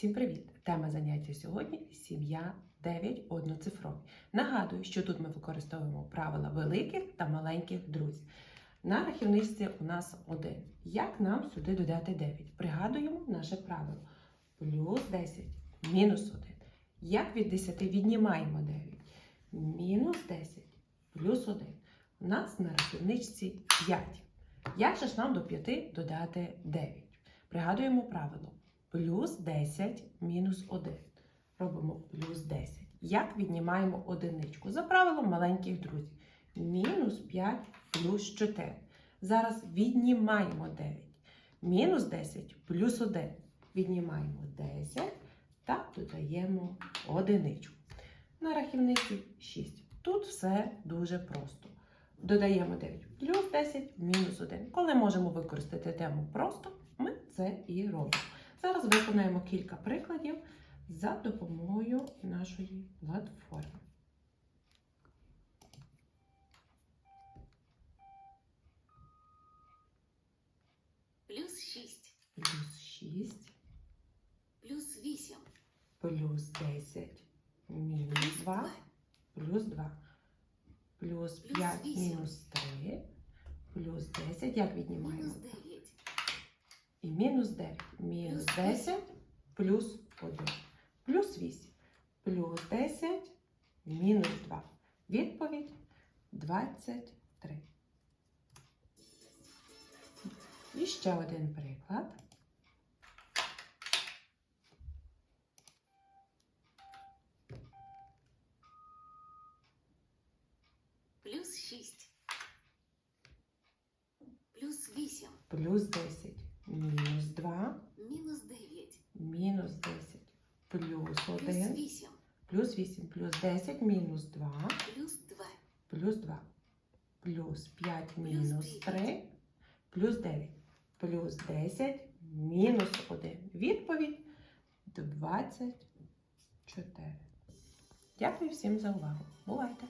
Всім привіт! Тема заняття сьогодні сім'я 9 одноцифрові. Нагадую, що тут ми використовуємо правила великих та маленьких друзів. На рахівничці у нас один. Як нам сюди додати 9? Пригадуємо наше правило. Плюс 10, мінус 1. Як від 10 віднімаємо 9? Мінус 10, плюс 1. У нас на рахівничці 5. Як же ж нам до 5 додати 9? Пригадуємо правило. Плюс 10 мінус 1. Робимо плюс 10. Як віднімаємо одиничку? За правилом маленьких друзів. Мінус 5 плюс 4. Зараз віднімаємо 9. Мінус 10 плюс 1. Віднімаємо 10 та додаємо одиничку. На рахівниці 6. Тут все дуже просто. Додаємо 9 плюс 10 мінус 1. Коли можемо використати тему просто, ми це і робимо. Зараз виконаємо кілька прикладів за допомогою нашої платформи. плюс 6, Плюс 6, плюс 8, плюс 10, мінус 2, 2, плюс 2, плюс Плюс 5, вісім. мінус 3, плюс 10. Як віднімаємо? мінус 9, І мінус 9. Мінус Плюс 10 плюс 1. Плюс 8. Плюс 10 мінус 2. Відповідь 23. І ще один приклад. плюс 6, плюс 8, Плюс 10 мінус 2. мінус 9, Мінус 10 плюс плюс 8, Плюс 8 плюс 10 мінус 2. плюс 2, плюс 2, плюс 5 мінус 3, плюс 9, плюс 10, мінус 1. Відповідь 24. Дякую всім за увагу. Бувайте!